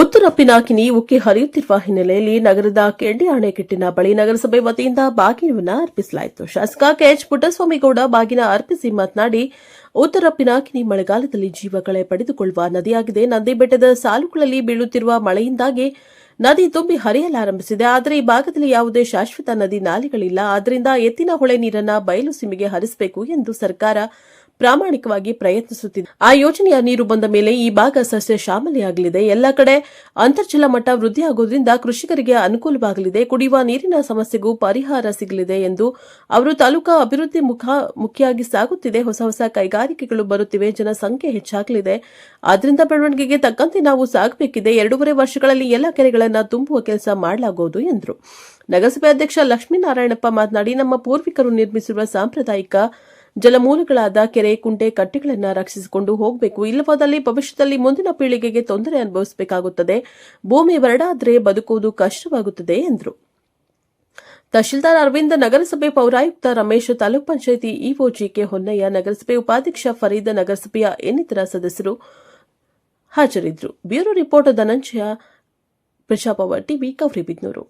ಉತ್ತರ ಪಿನಾಕಿನಿ ಉಕ್ಕಿ ಹರಿಯುತ್ತಿರುವ ಹಿನ್ನೆಲೆಯಲ್ಲಿ ನಗರದ ಕೆಂಡಿ ಅಣೆಕಟ್ಟಿನ ಬಳಿ ನಗರಸಭೆ ವತಿಯಿಂದ ಬಾಗಿನವನ್ನು ಅರ್ಪಿಸಲಾಯಿತು. ಶಾಸಕ ಕೆಎಚ್ ಪುಟ್ಟಸ್ವಾಮಿಗೌಡ ಬಾಗಿನ ಅರ್ಪಿಸಿ ಮಾತನಾಡಿ ಉತ್ತರ ಪಿನಾಕಿನಿ ಮಳೆಗಾಲದಲ್ಲಿ ಜೀವಕಳೆ ಪಡೆದುಕೊಳ್ಳುವ ನದಿಯಾಗಿದೆ. ನಂದಿ ಬೆಟ್ಟದ ಸಾಲುಗಳಲ್ಲಿ ಬೀಳುತ್ತಿರುವ ಮಳೆಯಿಂದಾಗಿ ನದಿ ತುಂಬಿ ಹರಿಯಲಾರಂಭಿಸಿದೆ. ಆದರೆ ಈ ಭಾಗದಲ್ಲಿ ಯಾವುದೇ ಶಾಶ್ವತ ನದಿ ನಾಲೆಗಳಿಲ್ಲ. ಆದ್ದರಿಂದ ಎತ್ತಿನ ಹೊಳೆ ನೀರನ್ನ ಬಯಲು ಸೀಮೆಗೆ ಹರಿಸಬೇಕು ಎಂದು ಸರ್ಕಾರ ಪ್ರಾಮಾಣಿಕವಾಗಿ ಪ್ರಯತ್ನಿಸುತ್ತಿದೆ. ಆ ಯೋಜನೆಯ ನೀರು ಬಂದ ಮೇಲೆ ಈ ಭಾಗ ಸಸ್ಯ ಶ್ಯಾಮಲೆಯಾಗಲಿದೆ ಎಲ್ಲ ಕಡೆ ಅಂತರ್ಜಲ ಮಟ್ಟ ವೃದ್ಧಿಯಾಗುವುದರಿಂದ ಕೃಷಿಕರಿಗೆ ಅನುಕೂಲವಾಗಲಿದೆ. ಕುಡಿಯುವ ನೀರಿನ ಸಮಸ್ಯೆಗೂ ಪರಿಹಾರ ಸಿಗಲಿದೆ ಎಂದು ಅವರು ತಾಲೂಕಾ ಅಭಿವೃದ್ಧಿ ಮುಖ ಮುಖ್ಯವಾಗಿ ಸಾಗುತ್ತಿದೆ. ಹೊಸ ಹೊಸ ಕೈಗಾರಿಕೆಗಳು ಬರುತ್ತಿವೆ. ಜನಸಂಖ್ಯೆ ಹೆಚ್ಚಾಗಲಿದೆ. ಆದ್ದರಿಂದ ಬೆಳವಣಿಗೆಗೆ ತಕ್ಕಂತೆ ನಾವು ಸಾಗಬೇಕಿದೆ. ಎರಡೂವರೆ ವರ್ಷಗಳಲ್ಲಿ ಎಲ್ಲ ಕೆರೆಗಳನ್ನು ತುಂಬುವ ಕೆಲಸ ಮಾಡಲಾಗುವುದು ಎಂದರು. ನಗರಸಭೆ ಅಧ್ಯಕ್ಷ ಲಕ್ಷ್ಮೀನಾರಾಯಣಪ್ಪ ಮಾತನಾಡಿ, ನಮ್ಮ ಪೂರ್ವಿಕರು ನಿರ್ಮಿಸಿರುವ ಸಾಂಪ್ರದಾಯಿಕ ಜಲಮೂಲಗಳಾದ ಕೆರೆ, ಕುಂಟೆ ಕಟ್ಟೆಗಳನ್ನು ರಕ್ಷಿಸಿಕೊಂಡು ಹೋಗಬೇಕು. ಇಲ್ಲವಾದಲ್ಲಿ ಭವಿಷ್ಯದಲ್ಲಿ ಮುಂದಿನ ಪೀಳಿಗೆಗೆ ತೊಂದರೆ ಅನುಭವಿಸಬೇಕಾಗುತ್ತದೆ. ಭೂಮಿ ಬರಡಾದರೆ ಬದುಕುವುದು ಕಷ್ಟವಾಗುತ್ತದೆ, ಎಂದರು. ತಹಶೀಲ್ದಾರ್ ಅರವಿಂದ್ ನಗರಸಭೆ ಪೌರಾಯುಕ್ತ ರಮೇಶ್, ತಾಲೂಕ್ ಪಂಚಾಯಿತಿ ಇಒ ಜಿಕೆ ಹೊನ್ನಯ್ಯ, ನಗರಸಭೆ ಉಪಾಧ್ಯಕ್ಷ ಫರೀದ್ ನಗರಸಭೆಯ ಇನ್ನಿತರ ಸದಸ್ಯರು ಹಾಜರಿದ್ದರು. ಬ್ಯೂರೋ ರಿಪೋರ್ಟ್ ಧನಂಜಯ ಪ್ರಜಾಪವ ಟಿವಿ ಕವರಿಬಿದ್ನೂರು